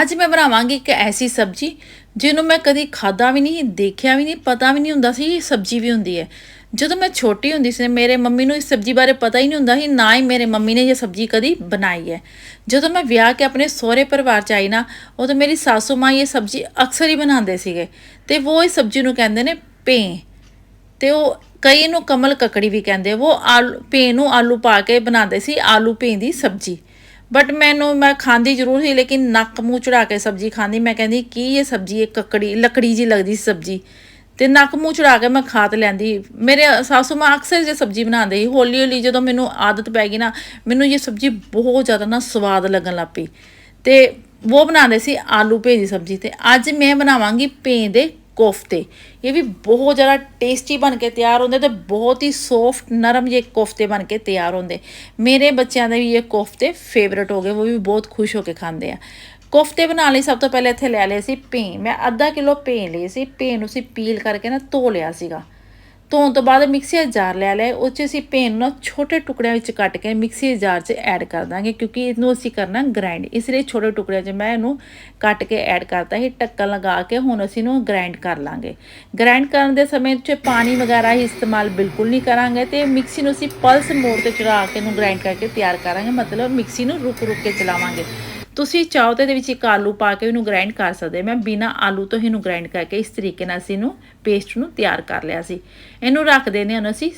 ਅੱਜ ਮੈਂ ਬਣਾਵਾਂਗੀ ਇੱਕ ਐਸੀ ਸਬਜ਼ੀ, ਜਿਹਨੂੰ ਮੈਂ ਕਦੀ ਖਾਦਾ ਵੀ ਨਹੀਂ, ਦੇਖਿਆ ਵੀ ਨਹੀਂ, ਪਤਾ ਵੀ ਨਹੀਂ ਹੁੰਦਾ ਸੀ ਇਹ ਸਬਜ਼ੀ ਵੀ ਹੁੰਦੀ ਹੈ। ਜਦੋਂ ਮੈਂ ਛੋਟੀ ਹੁੰਦੀ ਸੀ, ਮੇਰੇ ਮੰਮੀ ਨੂੰ ਇਸ ਸਬਜ਼ੀ ਬਾਰੇ ਪਤਾ ਹੀ ਨਹੀਂ ਹੁੰਦਾ ਸੀ, ਨਾ ਹੀ ਮੇਰੇ ਮੰਮੀ ਨੇ ਇਹ ਸਬਜ਼ੀ ਕਦੀ ਬਣਾਈ ਹੈ। ਜਦੋਂ ਮੈਂ ਵਿਆਹ ਕੇ ਆਪਣੇ ਸਹੁਰੇ ਪਰਿਵਾਰ ਚ ਆਈ ਨਾ, ਉਦੋਂ ਮੇਰੀ ਸਾਸੂ ਮਾਂ ਇਹ ਸਬਜ਼ੀ ਅਕਸਰ ਹੀ ਬਣਾਉਂਦੇ ਸੀਗੇ। ਤੇ ਉਹ ਇਸ ਸਬਜ਼ੀ ਨੂੰ ਕਹਿੰਦੇ ਨੇ ਪੇ ਤੇ ਉਹ ਕਈ ਇਹਨੂੰ ਕਮਲ ਕਕੜੀ ਵੀ ਕਹਿੰਦੇ ਆ। ਉਹ ਆਲੂ ਪੇ ਨੂੰ ਆਲੂ ਪਾ ਕੇ ਬਣਾਉਂਦੇ ਸੀ, ਆਲੂ ਪੇ ਦੀ ਸਬਜ਼ੀ। ਬਟ ਮੈਨੂੰ, ਮੈਂ ਖਾਂਦੀ ਜ਼ਰੂਰ ਸੀ, ਲੇਕਿਨ ਨੱਕ ਮੂੰਹ ਚੜਾ ਕੇ ਸਬਜ਼ੀ ਖਾਂਦੀ। ਮੈਂ ਕਹਿੰਦੀ, ਕੀ ਇਹ ਸਬਜ਼ੀ, ਇਹ ਕੱਕੜੀ, ਲੱਕੜੀ ਜੀ ਲੱਗਦੀ ਸੀ ਸਬਜ਼ੀ? ਤੇ ਨੱਕ ਮੂੰਹ ਚੜਾ ਕੇ ਮੈਂ ਖਾ ਤੇ ਲੈਂਦੀ। ਮੇਰੇ ਸਾਸੂ ਮਾਂ ਅਕਸਰ ਜੇ ਸਬਜ਼ੀ ਬਣਾਉਂਦੇ ਸੀ। ਹੌਲੀ ਹੌਲੀ ਜਦੋਂ ਮੈਨੂੰ ਆਦਤ ਪੈ ਗਈ ਨਾ, ਮੈਨੂੰ ਇਹ ਸਬਜ਼ੀ ਬਹੁਤ ਜ਼ਿਆਦਾ ਨਾ ਸਵਾਦ ਲੱਗਣ ਲੱਗ ਪਈ। ਤੇ ਉਹ ਬਣਾਉਂਦੇ ਸੀ ਆਲੂ ਭੇ ਦੀ ਸਬਜ਼ੀ। ਤੇ ਅੱਜ ਮੈਂ ਬਣਾਵਾਂਗੀ ਭੇ ਦੇ ਕੋਫਤੇ। ਇਹ ਵੀ ਬਹੁਤ ਜ਼ਿਆਦਾ ਟੇਸਟੀ ਬਣ ਕੇ ਤਿਆਰ ਹੁੰਦੇ ਤੇ ਬਹੁਤ ਹੀ ਸੌਫਟ ਨਰਮ ਜਿਹੇ ਕੋਫਤੇ ਬਣ ਕੇ ਤਿਆਰ ਹੁੰਦੇ। ਮੇਰੇ ਬੱਚਿਆਂ ਦੇ ਵੀ ਇਹ ਕੋਫਤੇ ਫੇਵਰਟ ਹੋ ਗਏ, ਉਹ ਵੀ ਬਹੁਤ ਖੁਸ਼ ਹੋ ਕੇ ਖਾਂਦੇ ਆ। ਕੋਫਤੇ ਬਣਾਉਣ ਲਈ ਸਭ ਤੋਂ ਪਹਿਲੇ ਇੱਥੇ ਲੈ ਲਏ ਸੀ ਭੇ। ਮੈਂ ਅੱਧਾ ਕਿਲੋ ਭੇ ਲਈ ਸੀ, ਭੇ ਨੂੰ ਅਸੀਂ ਪੀਲ ਕਰਕੇ ਨਾ ਧੋ ਲਿਆ ਸੀਗਾ। ਧੋਣ ਤੋਂ ਬਾਅਦ ਮਿਕਸੀ ਜਾਰ ਲੈ ਲਿਆ ਉਹ 'ਚ ਅਸੀਂ ਭੇ ਨੂੰ ਛੋਟੇ ਟੁਕੜਿਆਂ ਵਿੱਚ ਕੱਟ ਕੇ ਮਿਕਸੀ ਜਾਰ 'ਚ ਐਡ ਕਰ ਦਾਂਗੇ ਕਿਉਂਕਿ ਇਹਨੂੰ ਅਸੀਂ ਕਰਨਾ ਗ੍ਰਾਈਂਡ ਇਸ ਲਈ ਛੋਟੇ ਟੁਕੜਿਆਂ 'ਚ ਮੈਂ ਇਹਨੂੰ ਕੱਟ ਕੇ ਐਡ ਕਰਤਾ ਸੀ। ਟੱਕਣ ਲਗਾ ਕੇ ਹੁਣ ਅਸੀਂ ਇਹਨੂੰ ਗ੍ਰਾਈਂਡ ਕਰ ਲਾਂਗੇ। ਗ੍ਰਾਈਂਡ ਕਰਨ ਦੇ ਸਮੇਂ 'ਚ ਪਾਣੀ ਵਗੈਰਾ ਹੀ ਇਸਤੇਮਾਲ ਬਿਲਕੁਲ ਨਹੀਂ ਕਰਾਂਗੇ ਤੇ ਮਿਕਸੀ ਨੂੰ ਅਸੀਂ ਪਲਸ ਮੋਡ ਤੇ ਚੜਾ ਕੇ ਇਹਨੂੰ ਗ੍ਰਾਈਂਡ ਕਰਕੇ ਤਿਆਰ ਕਰਾਂਗੇ। ਮਤਲਬ ਮਿਕਸੀ ਨੂੰ ਰੁਕ ਰੁਕ ਕੇ ਚਲਾਵਾਂਗੇ। ਤੁਸੀਂ ਚਾਹੋ ਤਾਂ ਇਹਦੇ ਵਿੱਚ ਇੱਕ ਆਲੂ ਪਾ ਕੇ ਇਹਨੂੰ ਗ੍ਰਾਈਂਡ ਕਰ ਸਕਦੇ ਮੈਂ ਬਿਨਾ ਆਲੂ ਤੋਂ ਇਹਨੂੰ ਗ੍ਰਾਈਂਡ ਕਰਕੇ ਇਸ ਤਰੀਕੇ ਨਾਲ ਅਸੀਂ ਇਹਨੂੰ ਪੇਸਟ ਨੂੰ ਤਿਆਰ ਕਰ ਲਿਆ ਸੀ। ਇਹਨੂੰ ਰੱਖ ਦੇਣੇ ਹੁਣ ਅਸੀਂ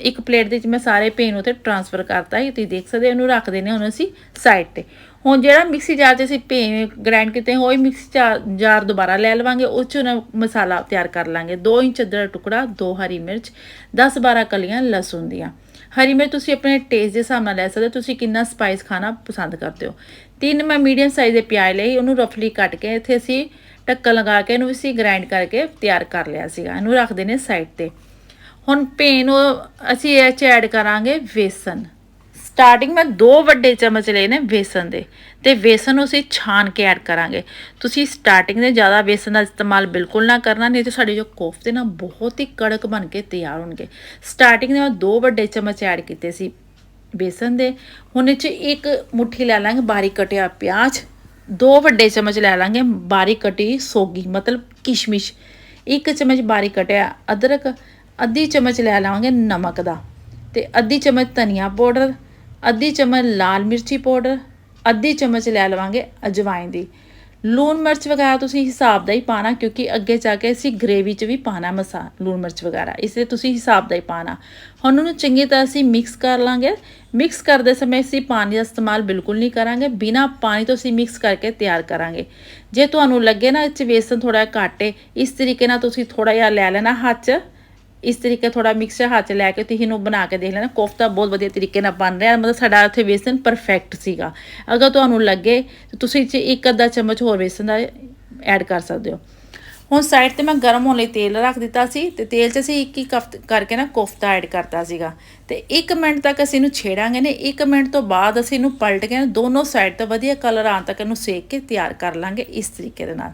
ਇੱਕ ਪਲੇਟ ਦੇ ਵਿੱਚ ਮੈਂ ਸਾਰੇ ਪੇਨ ਉਤੇ ਟਰਾਂਸਫਰ ਕਰਤਾ ਹੈ ਤੁਸੀਂ ਦੇਖ ਸਕਦੇ ਹੋ, ਇਹਨੂੰ ਰੱਖ ਦੇਣੇ ਹੁਣ ਅਸੀਂ ਸਾਈਡ ਤੇ। ਹੁਣ ਜਿਹੜਾ ਮਿਕਸੀ ਜਾਰ 'ਚ ਅਸੀਂ ਭੇ ਗ੍ਰਾਈਂਡ ਕੀਤੇ ਹੋਏ ਮਿਕਸੀ ਜਾਰ- ਜਾਰ ਦੁਬਾਰਾ ਲੈ ਲਵਾਂਗੇ। ਉਹ 'ਚ ਨਾ ਮਸਾਲਾ ਤਿਆਰ ਕਰ ਲਾਂਗੇ। 2 ਇੰਚ ਅਦਰਕ ਟੁਕੜਾ 2 ਹਰੀ ਮਿਰਚ 10-12 ਕਲੀਆਂ ਲਸਣ ਦੀਆਂ। ਹਰੀ ਮਿਰਚ ਤੁਸੀਂ ਆਪਣੇ ਟੇਸਟ ਦੇ ਹਿਸਾਬ ਨਾਲ ਲੈ ਸਕਦੇ ਹੋ, ਤੁਸੀਂ ਕਿੰਨਾ ਸਪਾਈਸ ਖਾਣਾ ਪਸੰਦ ਕਰਦੇ ਹੋ। ਤਿੰਨ ਮੈਂ ਮੀਡੀਅਮ ਸਾਈਜ਼ ਦੇ ਪਿਆਜ਼ ਲਈ ਉਹਨੂੰ ਰਫਲੀ ਕੱਟ ਕੇ ਇੱਥੇ ਅਸੀਂ ਢੱਕਣ ਲਗਾ ਕੇ ਇਹਨੂੰ ਅਸੀਂ ਗ੍ਰਾਈਂਡ ਕਰਕੇ ਤਿਆਰ ਕਰ ਲਿਆ ਸੀਗਾ, ਇਹਨੂੰ ਰੱਖਦੇ ਨੇ ਸਾਈਡ ਤੇ। ਹੁਣ ਪੇਨ ਉਹ ਅਸੀਂ ਇਹ ਚ ਐਡ ਕਰਾਂਗੇ ਵੇਸਨ ਸਟਾਰਟਿੰਗ ਮੈਂ ਦੋ ਵੱਡੇ ਚਮਚ ਲਏ ਨੇ ਵੇਸਨ ਦੇ। ਤੇ ਬੇਸਨ ਨੂੰ ਅਸੀਂ ਛਾਣ ਕੇ ਐਡ ਕਰਾਂਗੇ। ਤੁਸੀਂ ਸਟਾਰਟਿੰਗ ਦੇ ਜ਼ਿਆਦਾ ਵੇਸਨ ਦਾ ਇਸਤੇਮਾਲ ਬਿਲਕੁਲ ਨਾ ਕਰਨਾ, ਨਹੀਂ ਤੇ ਸਾਡੇ ਜੋ ਕੋਫਤੇ ਨਾ ਬਹੁਤ ਹੀ ਕੜਕ ਬਣ ਕੇ ਤਿਆਰ ਹੋਣਗੇ। ਸਟਾਰਟਿੰਗ ਦੇ ਮੈਂ ਦੋ ਵੱਡੇ ਚਮਚ ਐਡ ਕੀਤੇ ਸੀ ਬੇਸਨ ਦੇ। ਹੁਣ ਇਹ ਚ ਇੱਕ ਮੁਠੀ ਲੈ ਲਾਂਗੇ ਬਾਰੀਕ ਕਟਿਆ ਪਿਆਜ਼, ਦੋ ਵੱਡੇ ਚਮਚ ਲੈ ਲਾਂਗੇ ਬਾਰੀਕ ਕਟੀ ਸੋਗੀ, ਮਤਲਬ ਕਿਸ਼ਮਿਸ਼। ਇੱਕ ਚਮਚ ਬਾਰੀਕ ਕਟਿਆ ਅਦਰਕ, ਅੱਧੀ ਚਮਚ ਲੈ ਲਾਂਗੇ ਨਮਕ ਦਾ। ਤੇ ਅੱਧੀ ਚਮਚ ਧਨੀਆ ਪਾਊਡਰ, ਅੱਧੀ ਚਮਚ ਲਾਲ ਮਿਰਚੀ ਪਾਊਡਰ ਅੱਧੀ ਚਮਚ ਲੈ ਲਵਾਂਗੇ ਅਜਵਾਇਨ ਦੀ। ਲੂਣ ਮਿਰਚ ਵਗੈਰਾ ਤੁਸੀਂ ਹਿਸਾਬ ਦਾ ਹੀ ਪਾਣਾ ਕਿਉਂਕਿ ਅੱਗੇ ਜਾ ਕੇ ਅਸੀਂ ਗ੍ਰੇਵੀ 'ਚ ਵੀ ਪਾਣਾ ਮਸਾ, ਲੂਣ ਮਿਰਚ ਵਗੈਰਾ, ਇਸ ਲਈ ਤੁਸੀਂ ਹਿਸਾਬ ਦਾ ਹੀ ਪਾਣਾ ਹੁਣ ਉਹਨੂੰ ਚੰਗੀ ਤਰ੍ਹਾਂ ਅਸੀਂ ਮਿਕਸ ਕਰ ਲਾਂਗੇ। ਮਿਕਸ ਕਰਦੇ ਸਮੇਂ ਅਸੀਂ ਪਾਣੀ ਦਾ ਇਸਤੇਮਾਲ ਬਿਲਕੁਲ ਨਹੀਂ ਕਰਾਂਗੇ, ਬਿਨਾ ਪਾਣੀ ਤੋਂ ਅਸੀਂ ਮਿਕਸ ਕਰਕੇ ਤਿਆਰ ਕਰਾਂਗੇ। ਜੇ ਤੁਹਾਨੂੰ ਲੱਗੇ ਨਾ ਇਹ 'ਚ ਵੇਸਨ ਥੋੜਾ ਘੱਟ ਹੈ ਇਸ ਤਰੀਕੇ ਨਾਲ ਤੁਸੀਂ ਥੋੜਾ ਜਿਹਾ ਲੈ ਲੈਣਾ ਹੱਥ 'ਚ। ਇਸ ਤਰੀਕੇ ਥੋੜਾ ਮਿਕਸਚਰ ਹੱਥ 'ਚ ਲੈ ਕੇ ਤੁਸੀਂ ਇਹਨੂੰ ਬਣਾ ਕੇ ਦੇਖ ਲੈਣਾ। ਕੋਫਤਾ ਬਹੁਤ ਵਧੀਆ ਤਰੀਕੇ ਨਾਲ ਬਣ ਰਿਹਾ। ਮਤਲਬ ਸਾਡਾ ਇੱਥੇ ਵੇਸਨ ਪਰਫੈਕਟ ਸੀਗਾ। ਅਗਰ ਤੁਹਾਨੂੰ ਲੱਗੇ ਤਾਂ ਤੁਸੀਂ ਇਹ 'ਚ ਇੱਕ ਅੱਧਾ ਚਮਚ ਹੋਰ ਵੇਸਨ ਦਾ ਐਡ ਕਰ ਸਕਦੇ ਹੋ। ਹੁਣ ਸਾਈਡ ਤੇ ਮੈਂ ਗਰਮ ਹੋਣ ਲਈ ਤੇਲ ਰੱਖ ਦਿੱਤਾ ਸੀ ਤੇ ਤੇਲ 'ਚ ਅਸੀਂ ਇੱਕ ਇੱਕ ਕਫ ਕਰਕੇ ਨਾ ਕੋਫਤਾ ਐਡ ਕਰਤਾ ਸੀਗਾ। ਤੇ 1 ਮਿੰਟ ਤੱਕ ਅਸੀਂ ਇਹਨੂੰ ਛੇੜਾਂਗੇ ਨੇ 1 ਮਿੰਟ ਤੋਂ ਬਾਅਦ ਅਸੀਂ ਇਹਨੂੰ ਪਲਟ ਕੇ ਦੋਨੋਂ ਸਾਈਡ ਤੋਂ ਵਧੀਆ ਕਲਰ ਆਉਣ ਤੱਕ ਇਹਨੂੰ ਸੇਕ ਕੇ ਤਿਆਰ ਕਰ ਲਾਂਗੇ ਇਸ ਤਰੀਕੇ ਦੇ ਨਾਲ।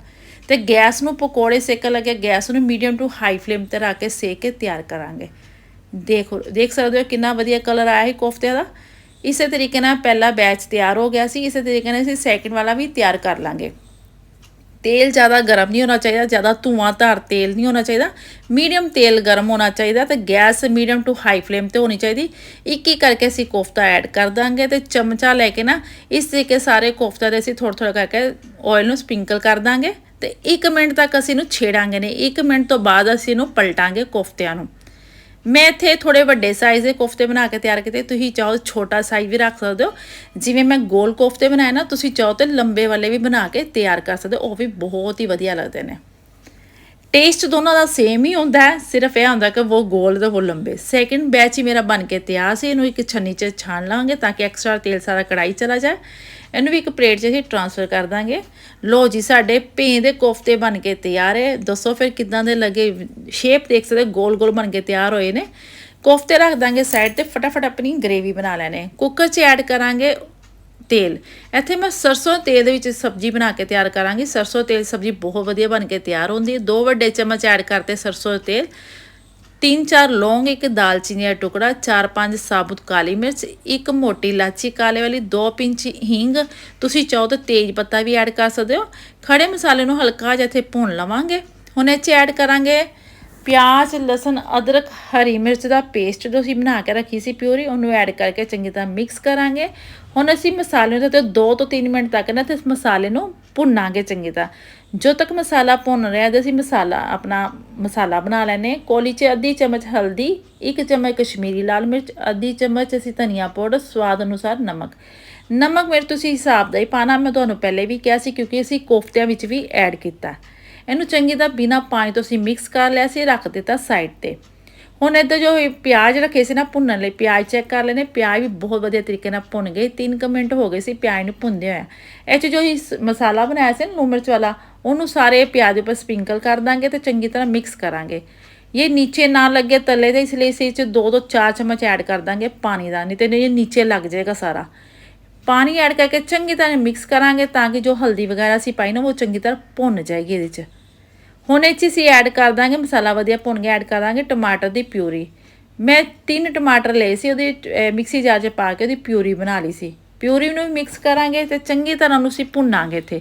ਤੇ ਗੈਸ ਨੂੰ ਪਕੌੜੇ ਸੇਕਣ ਲੱਗੇ ਗੈਸ ਨੂੰ ਮੀਡੀਅਮ ਟੂ ਹਾਈ ਫਲੇਮ ਤੇ ਰੱਖ ਕੇ ਸੇਕ ਕੇ ਤਿਆਰ ਕਰਾਂਗੇ ਦੇਖੋ ਦੇਖ ਸਕਦੇ ਹੋ ਕਿੰਨਾ ਵਧੀਆ ਕਲਰ ਆਇਆ ਹੈ ਕੋਫਤੇ ਦਾ ਇਸੇ ਤਰੀਕੇ ਨਾਲ ਪਹਿਲਾ ਬੈਚ ਤਿਆਰ ਹੋ ਗਿਆ ਸੀ ਇਸੇ ਤਰੀਕੇ ਨਾਲ ਅਸੀਂ ਸੈਕਿੰਡ ਵਾਲਾ ਵੀ ਤਿਆਰ ਕਰ ਲਾਂਗੇ ਤੇਲ ਜ਼ਿਆਦਾ ਗਰਮ ਨਹੀਂ ਹੋਣਾ ਚਾਹੀਦਾ ਜ਼ਿਆਦਾ ਧੂਆਂਧਾਰ ਤੇਲ ਨਹੀਂ ਹੋਣਾ ਚਾਹੀਦਾ ਮੀਡੀਅਮ ਤੇਲ ਗਰਮ ਹੋਣਾ ਚਾਹੀਦਾ ਤੇ gas medium to high flame ਤੇ ਹੋਣੀ ਚਾਹੀਦੀ ਇੱਕ ਇੱਕ ਕਰਕੇ ਅਸੀਂ ਕੋਫਤਾ ਐਡ ਕਰ ਦਾਂਗੇ ਤੇ ਚਮਚਾ ਲੈ ਕੇ ਨਾ ਇਸ ਤਰੀਕੇ ਸਾਰੇ ਕੋਫਤਾ ਦੇ ਅਸੀਂ ਥੋੜਾ ਥੋੜਾ ਕਰਕੇ ਆਇਲ ਨੂੰ ਸਪ੍ਰਿੰਕਲ ਕਰ ਦਾਂਗੇ ਤੇ 1 ਮਿੰਟ ਤੱਕ ਅਸੀਂ ਇਹਨੂੰ ਛੇੜਾਂਗੇ ਨੇ 1 ਮਿੰਟ ਤੋਂ ਬਾਅਦ ਅਸੀਂ ਇਹਨੂੰ ਪਲਟਾਂਗੇ ਕੋਫਤਿਆਂ ਨੂੰ। ਮੈਂ ਇੱਥੇ ਥੋੜੇ ਵੱਡੇ ਸਾਈਜ਼ ਦੇ ਕੋਫਤੇ ਬਣਾ ਕੇ ਤਿਆਰ ਕੀਤੇ, ਤੁਸੀਂ ਚਾਹੋ ਛੋਟਾ ਸਾਈਜ਼ ਵੀ ਰੱਖ ਸਕਦੇ ਹੋ। ਜਿਵੇਂ ਮੈਂ ਗੋਲ ਕੋਫਤੇ ਬਣਾਏ ਨਾ, ਤੁਸੀਂ ਚਾਹੋ ਤੇ ਲੰਬੇ ਵਾਲੇ ਵੀ ਬਣਾ ਕੇ ਤਿਆਰ ਕਰ ਸਕਦੇ ਹੋ, ਉਹ ਵੀ ਬਹੁਤ ਹੀ ਵਧੀਆ ਲੱਗਦੇ ਨੇ। ਟੇਸਟ ਦੋਨਾਂ ਦਾ ਸੇਮ ਹੀ ਹੁੰਦਾ ਹੈ। ਸਿਰਫ ਇਹ ਹੁੰਦਾ ਕਿ ਉਹ ਗੋਲ ਤੇ ਉਹ ਲੰਬੇ। ਸੈਕਿੰਡ ਬੈਚ ਹੀ ਮੇਰਾ ਬਣ ਕੇ ਤਿਆਰ ਸੀ। ਇਹਨੂੰ ਇੱਕ ਛੰਨੀ 'ਚ ਛਾਣ ਲਾਂਗੇ ਤਾਂ ਕਿ ਐਕਸਟਰਾ ਤੇਲ ਸਾਰਾ ਕੜਾਈ ਚਲਾ ਜਾਏ। ਇਹਨੂੰ ਵੀ ਇੱਕ ਪਲੇਟ 'ਚ ਅਸੀਂ ਟ੍ਰਾਂਸਫਰ ਕਰ ਦਾਂਗੇ। ਲੋ ਜੀ, ਸਾਡੇ ਭੇਂ ਦੇ ਕੋਫਤੇ ਬਣ ਕੇ ਤਿਆਰ ਹੈ। ਦੱਸੋ ਫਿਰ ਕਿਦਾਂ ਦੇ ਲੱਗੇ? ਸ਼ੇਪ ਦੇਖ ਸਕਦੇ ਗੋਲ ਗੋਲ ਬਣ ਕੇ ਤਿਆਰ ਹੋਏ ਨੇ। ਕੋਫਤੇ ਰੱਖ ਦਾਂਗੇ ਸਾਈਡ ਤੇ। ਫਟਾਫਟ ਆਪਣੀ ਗ੍ਰੇਵੀ ਬਣਾ ਲੈਣੇ। ਕੁੱਕਰ 'ਚ ਐਡ ਕਰਾਂਗੇ ਤੇਲ। ਇੱਥੇ ਮੈਂ ਸਰਸੋਂ ਤੇਲ ਦੇ ਵਿੱਚ ਸਬਜ਼ੀ ਬਣਾ ਕੇ ਤਿਆਰ ਕਰਾਂਗੀ। ਸਰਸੋਂ ਤੇਲ ਸਬਜ਼ੀ ਬਹੁਤ ਵਧੀਆ ਬਣ ਕੇ ਤਿਆਰ ਹੁੰਦੀ ਹੈ। ਦੋ ਵੱਡੇ ਚਮਚ ਐਡ ਕਰਤੇ ਸਰਸੋਂ ਤੇਲ। ਤਿੰਨ ਚਾਰ ਲੌਂਗ, ਇੱਕ ਦਾਲਚੀਨੀ ਦਾ ਟੁਕੜਾ, ਚਾਰ ਪੰਜ ਸਾਬੁਤ ਕਾਲੀ ਮਿਰਚ, ਇੱਕ ਮੋਟੀ ਇਲਾਚੀ ਕਾਲੇ ਵਾਲੀ, ਦੋ ਪਿੰਚ ਹਿੰਗ। ਤੁਸੀਂ ਚਾਹੋ ਤਾਂ ਤੇਜ ਪੱਤਾ ਵੀ ਐਡ ਕਰ ਸਕਦੇ ਹੋ। ਖੜੇ ਮਸਾਲੇ ਨੂੰ ਹਲਕਾ ਜਿਹਾ ਇੱਥੇ ਭੁੰਨ ਲਵਾਂਗੇ। ਹੁਣ ਇਹ 'ਚ ਐਡ ਕਰਾਂਗੇ ਪਿਆਜ਼, ਲਸਣ, ਅਦਰਕ, ਹਰੀ ਮਿਰਚ ਦਾ ਪੇਸਟ ਜੋ ਅਸੀਂ ਬਣਾ ਕੇ ਰੱਖੀ ਸੀ ਪਿਊਰੀ ਉਹਨੂੰ ਐਡ ਕਰਕੇ ਚੰਗੀ ਤਰ੍ਹਾਂ ਮਿਕਸ ਕਰਾਂਗੇ। ਹੁਣ ਅਸੀਂ ਮਸਾਲੇ ਨੂੰ ਤੇ 2 ਤੋਂ 3 ਮਿੰਟ ਤੱਕ ਨਾ ਤੇ ਇਸ ਮਸਾਲੇ ਨੂੰ ਭੁੰਨਾਂਗੇ ਚੰਗੀ ਤਰ੍ਹਾਂ। ਜੋ ਤੱਕ ਮਸਾਲਾ ਭੁੰਨ ਰਿਹਾ ਤੇ ਅਸੀਂ ਮਸਾਲਾ, ਆਪਣਾ ਮਸਾਲਾ ਬਣਾ ਲੈਨੇ ਕੋਲੀ 'ਚ ਅੱਧੀ ਚਮਚ ਹਲਦੀ, ਇੱਕ ਚਮਚ ਕਸ਼ਮੀਰੀ ਲਾਲ ਮਿਰਚ, ਅੱਧੀ ਚਮਚ ਅਸੀਂ ਧਨੀਆ ਪਾਊਡਰ, ਸਵਾਦ ਅਨੁਸਾਰ ਨਮਕ। ਨਮਕ ਮਿਰਚ ਤੁਸੀਂ ਹਿਸਾਬ ਦਾ ਹੀ ਪਾਣਾ ਮੈਂ ਤੁਹਾਨੂੰ ਪਹਿਲੇ ਵੀ ਕਿਹਾ ਸੀ ਕਿਉਂਕਿ ਅਸੀਂ ਕੋਫਤਿਆਂ ਵਿੱਚ ਵੀ ਐਡ ਕੀਤਾ। ਇਹਨੂੰ ਚੰਗੀ ਤਰ੍ਹਾਂ ਬਿਨਾ ਪਾਣੀ ਤੋਂ ਅਸੀਂ ਮਿਕਸ ਕਰ ਲਿਆ ਸੀ, ਰੱਖ ਦਿੱਤਾ ਸਾਈਡ ਤੇ। ਹੁਣ ਇੱਧਰ ਜੋ ਪਿਆਜ਼ ਰੱਖੇ ਸੀ ਨਾ ਭੁੰਨਣ ਲਈ, ਪਿਆਜ਼ ਚੈੱਕ ਕਰ ਲੈਨੇ ਪਿਆਜ਼ ਵੀ ਬਹੁਤ ਵਧੀਆ ਤਰੀਕੇ ਨਾਲ ਭੁੰਨ ਗਏ 3 ਕੁ ਮਿੰਟ ਹੋ ਗਏ ਸੀ ਪਿਆਜ਼ ਨੂੰ ਭੁੰਨਦੇ ਹੋਇਆ। ਇਹ 'ਚ ਜੋ ਇਸ ਮਸਾਲਾ ਬਣਾਇਆ ਸੀ ਨਾ, ਲੂਣ ਮਿਰਚ ਵਾਲਾ, ਉਹਨੂੰ ਸਾਰੇ ਪਿਆਜ਼ ਉੱਪਰ ਸਪਿੰਕਲ ਕਰ ਦਾਂਗੇ ਤੇ ਚੰਗੀ ਤਰ੍ਹਾਂ ਮਿਕਸ ਕਰਾਂਗੇ। ਇਹ ਨੀਚੇ ਨਾ ਲੱਗੇ ਤਲੇ ਦੇ ਇਸ ਲਈ ਇਸ 'ਚ 2 ਤੋਂ 4 ਚਮਚ ਐਡ ਕਰ ਦਾਂਗੇ ਪਾਣੀ ਦਾ, ਨਹੀਂ ਤੇ ਇਹ ਨੀਚੇ ਲੱਗ ਜਾਏਗਾ ਸਾਰਾ। ਪਾਣੀ ਐਡ ਕਰਕੇ ਚੰਗੀ ਤਰ੍ਹਾਂ ਮਿਕਸ ਕਰਾਂਗੇ ਤਾਂ ਕਿ ਜੋ ਹਲਦੀ ਵਗੈਰਾ ਸੀ ਪਾਈ ਨਾ, ਉਹ ਚੰਗੀ ਤਰ੍ਹਾਂ ਭੁੰਨ ਜਾਏਗੀ ਇਹਦੇ 'ਚ। ਹੁਣ ਇਹ 'ਚ ਅਸੀਂ ਐਡ ਕਰ ਦਾਂਗੇ, ਮਸਾਲਾ ਵਧੀਆ ਭੁੰਨ ਕੇ ਐਡ ਕਰ ਦਾਂਗੇ, ਟਮਾਟਰ ਦੀ ਪਿਊਰੀ। ਮੈਂ ਤਿੰਨ ਟਮਾਟਰ ਲਏ ਸੀ, ਉਹਦੇ ਮਿਕਸੀ ਜਾਰ 'ਚ ਪਾ ਕੇ ਉਹਦੀ ਪਿਊਰੀ ਬਣਾ ਲਈ ਸੀ। ਪਿਊਰੀ ਨੂੰ ਵੀ ਮਿਕਸ ਕਰਾਂਗੇ ਤੇ ਚੰਗੀ ਤਰ੍ਹਾਂ ਨੂੰ ਅਸੀਂ ਭੁੰਨਾਂਗੇ ਇੱਥੇ।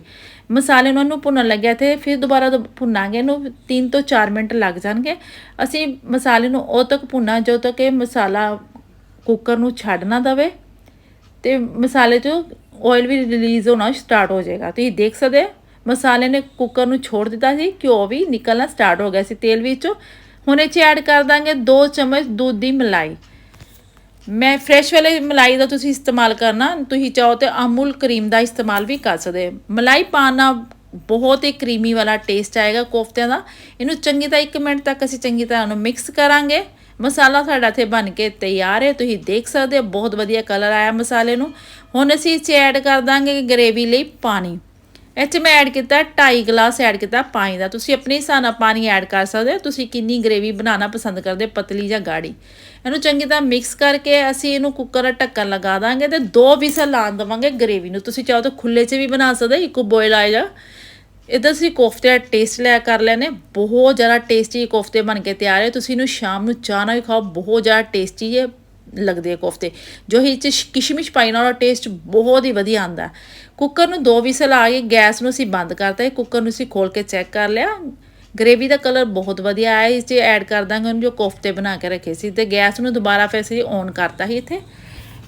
ਮਸਾਲੇ ਨੂੰ ਉਹਨੂੰ ਭੁੰਨਣ ਲੱਗਿਆ ਤੇ ਫਿਰ ਦੁਬਾਰਾ ਤੋਂ ਭੁੰਨਾਂਗੇ ਇਹਨੂੰ 3 ਤੋਂ 4 ਮਿੰਟ ਲੱਗ ਜਾਣਗੇ। ਅਸੀਂ ਮਸਾਲੇ ਨੂੰ ਉਦੋਂ ਤੱਕ ਭੁੰਨਾ, ਜਦੋਂ ਤੱਕ ਇਹ ਮਸਾਲਾ ਕੁੱਕਰ ਨੂੰ ਛੱਡ ਨਾ ਦਵੇ, ਤੇ ਮਸਾਲੇ 'ਚੋਂ ਆਇਲ ਵੀ ਰਿਲੀਜ਼ ਹੋਣਾ ਸਟਾਰਟ ਹੋ ਜਾਏਗਾ। ਤੁਸੀਂ ਦੇਖ ਸਕਦੇ ਹੋ? ਮਸਾਲੇ ਨੇ ਕੁੱਕਰ ਨੂੰ ਛੋੜ ਦਿੱਤਾ ਸੀ, ਘਿਓ ਵੀ ਨਿਕਲਣਾ ਸਟਾਰਟ ਹੋ ਗਿਆ ਸੀ ਤੇਲ ਵਿੱਚੋਂ। ਹੁਣ ਇਹ 'ਚ ਐਡ ਕਰ ਦਾਂਗੇ 2 ਚਮਚ ਦੁੱਧ ਦੀ ਮਲਾਈ। ਮੈਂ ਫਰੈਸ਼ ਵਾਲੇ ਮਲਾਈ ਦਾ ਤੁਸੀਂ ਇਸਤੇਮਾਲ ਕਰਨਾ, ਤੁਸੀਂ ਚਾਹੋ ਤੇ ਅਮੂਲ ਕਰੀਮ ਦਾ ਇਸਤੇਮਾਲ ਵੀ ਕਰ ਸਕਦੇ ਹੋ। ਮਲਾਈ ਪਾਉਣ ਬਹੁਤ ਹੀ ਕਰੀਮੀ ਵਾਲਾ ਟੇਸਟ ਆਏਗਾ ਕੋਫਤਿਆਂ ਦਾ। ਇਹਨੂੰ ਚੰਗੀ ਤਰ੍ਹਾਂ 1 ਮਿੰਟ ਤੱਕ ਅਸੀਂ ਚੰਗੀ ਤਰ੍ਹਾਂ ਉਹਨੂੰ ਮਿਕਸ ਕਰਾਂਗੇ। ਮਸਾਲਾ ਸਾਡਾ ਇੱਥੇ ਬਣ ਕੇ ਤਿਆਰ ਹੈ, ਤੁਸੀਂ ਦੇਖ ਸਕਦੇ ਹੋ, ਬਹੁਤ ਵਧੀਆ ਕਲਰ ਆਇਆ ਮਸਾਲੇ ਨੂੰ। ਹੁਣ ਅਸੀਂ ਇਹ 'ਚ ਐਡ ਕਰ ਦਾਂਗੇ ਗਰੇਵੀ ਲਈ ਪਾਣੀ। ਇਹ 'ਚ ਮੈਂ ਐਡ ਕੀਤਾ 2.5 ਗਲਾਸ ਐਡ ਕੀਤਾ ਪਾਣੀ ਦਾ। ਤੁਸੀਂ ਆਪਣੇ ਹਿਸਾਬ ਨਾਲ ਪਾਣੀ ਐਡ ਕਰ ਸਕਦੇ ਹੋ। ਤੁਸੀਂ ਕਿੰਨੀ ਗਰੇਵੀ ਬਣਾਉਣਾ ਪਸੰਦ ਕਰਦੇ ਪਤਲੀ ਜਾਂ ਗਾੜੀ। ਇਹਨੂੰ ਚੰਗੀ ਤਰ੍ਹਾਂ ਮਿਕਸ ਕਰਕੇ ਅਸੀਂ ਇਹਨੂੰ ਕੁੱਕਰ ਦਾ ਢੱਕਣ ਲਗਾ ਦਾਂਗੇ ਤੇ ਦੋ ਵਿਸਲ ਲਾਣ ਦਵਾਂਗੇ ਗਰੇਵੀ ਨੂੰ। ਤੁਸੀਂ ਚਾਹੋ ਤਾਂ ਖੁੱਲੇ 'ਚ ਵੀ ਬਣਾ ਸਕਦੇ ਹੋ, ਇੱਕੋ ਬੋਇਲ ਜਾ। ਇਧਰ ਅਸੀਂ ਕੋਫਤੇ ਦਾ ਟੇਸਟ ਲਿਆ ਕਰ ਲੈਨੇ ਬਹੁਤ ਜ਼ਿਆਦਾ ਟੇਸਟੀ ਕੋਫਤੇ ਬਣ ਕੇ ਤਿਆਰ ਹੈ। ਤੁਸੀਂ ਇਹਨੂੰ ਸ਼ਾਮ ਨੂੰ ਚਾਹ ਨਾਲ ਵੀ ਖਾਓ। ਬਹੁਤ ਜ਼ਿਆਦਾ ਟੇਸਟੀ ਹੈ। ਲੱਗਦੇ ਆ ਕੋਫਤੇ। ਜੋ ਹੀ 'ਚ ਕਿਸ਼ਮਿਸ਼ ਪਾਈ ਨਾਲ ਉਹਦਾ ਟੇਸਟ ਬਹੁਤ ਹੀ ਵਧੀਆ ਆਂਦਾ ਕੁੱਕਰ ਨੂੰ ਦੋ ਵਿਸਲ ਆ ਗਏ ਗੈਸ ਨੂੰ ਅਸੀਂ ਬੰਦ ਕਰਤਾ ਕੁੱਕਰ ਨੂੰ ਅਸੀਂ ਖੋਲ ਕੇ ਚੈੱਕ ਕਰ ਲਿਆ। ਗ੍ਰੇਵੀ ਦਾ ਕਲਰ ਬਹੁਤ ਵਧੀਆ ਆਇਆ। ਇਸ 'ਚ ਐਡ ਕਰ ਦਾਂਗੇ ਉਹਨੂੰ ਜੋ ਕੋਫਤੇ ਬਣਾ ਕੇ ਰੱਖੇ ਸੀ ਤੇ ਗੈਸ ਨੂੰ ਦੁਬਾਰਾ ਫਿਰ ਅਸੀਂ ਔਨ ਕਰਤਾ ਸੀ ਇੱਥੇ।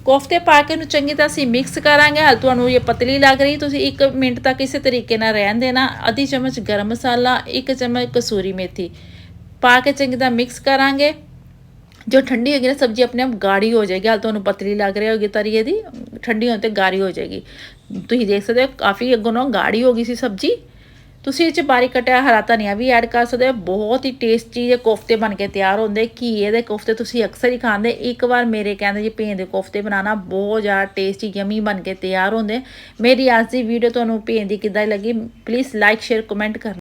ਕੋਫਤੇ ਪਾ ਕੇ ਇਹਨੂੰ ਚੰਗੀ ਤਰ੍ਹਾਂ ਅਸੀਂ ਮਿਕਸ ਕਰਾਂਗੇ। ਹਾਲ ਤੁਹਾਨੂੰ ਇਹ ਪਤਲੀ ਲੱਗ ਰਹੀ। ਤੁਸੀਂ 1 ਮਿੰਟ ਤੱਕ ਇਸੇ ਤਰੀਕੇ ਨਾਲ ਰਹਿਣ ਦੇਣਾ। ਅੱਧੀ ਚਮਚ ਗਰਮ ਮਸਾਲਾ 1 ਚਮਚ ਕਸੂਰੀ ਮੇਥੀ ਪਾ ਕੇ ਚੰਗੀ ਤਰ੍ਹਾਂ ਮਿਕਸ ਕਰਾਂਗੇ। ਜੋ ਠੰਡੀ ਹੋਏਗੀ ਨਾ, ਸਬਜ਼ੀ ਆਪਣੇ ਆਪ ਗਾੜੀ ਹੋ ਜਾਏਗੀ। ਹਾਲ ਤੁਹਾਨੂੰ ਪਤਲੀ ਲੱਗ ਰਹੀ ਹੋਗੀ ਤਰੀਏ ਦੀ ਠੰਡੀ ਹੋਣ ਤੇ ਗਾੜੀ ਹੋ ਜਾਏਗੀ। ਤੁਸੀਂ ਦੇਖ ਸਕਦੇ ਹੋ, ਕਾਫੀ ਅੱਗੋਂ ਨਾ ਗਾੜੀ ਹੋ ਗਈ ਸੀ ਸਬਜ਼ੀ। ਤੁਸੀਂ ਇਹ ਚ ਬਾਰੀਕ ਕਟਿਆ ਹਰਾ ਧਨੀਆ ਵੀ ਐਡ ਕਰ ਸਕਦੇ ਹੋ। ਬਹੁਤ ਹੀ ਟੇਸਟੀ ਇਹ ਕੋਫਤੇ ਬਣ ਕੇ ਤਿਆਰ ਹੁੰਦੇ। ਘੀਏ ਦੇ ਕੋਫਤੇ ਤੁਸੀਂ ਅਕਸਰ ਹੀ ਖਾਂਦੇ। ਇੱਕ ਵਾਰ ਮੇਰੇ ਕਹਿੰਦੇ ਜੀ ਭੇਂ ਦੇ ਕੋਫਤੇ ਬਣਾਉਣਾ, ਬਹੁਤ ਜ਼ਿਆਦਾ ਟੇਸਟੀ ਯਮੀ ਬਣ ਕੇ ਤਿਆਰ ਹੁੰਦੇ। ਮੇਰੀ ਅੱਜ ਦੀ ਵੀਡੀਓ ਤੁਹਾਨੂੰ ਭੇਂ ਦੀ ਕਿੱਦਾਂ ਲੱਗੀ? ਪਲੀਜ਼ ਲਾਈਕ ਸ਼ੇਅਰ ਕਮੈਂਟ ਕਰਨਾ।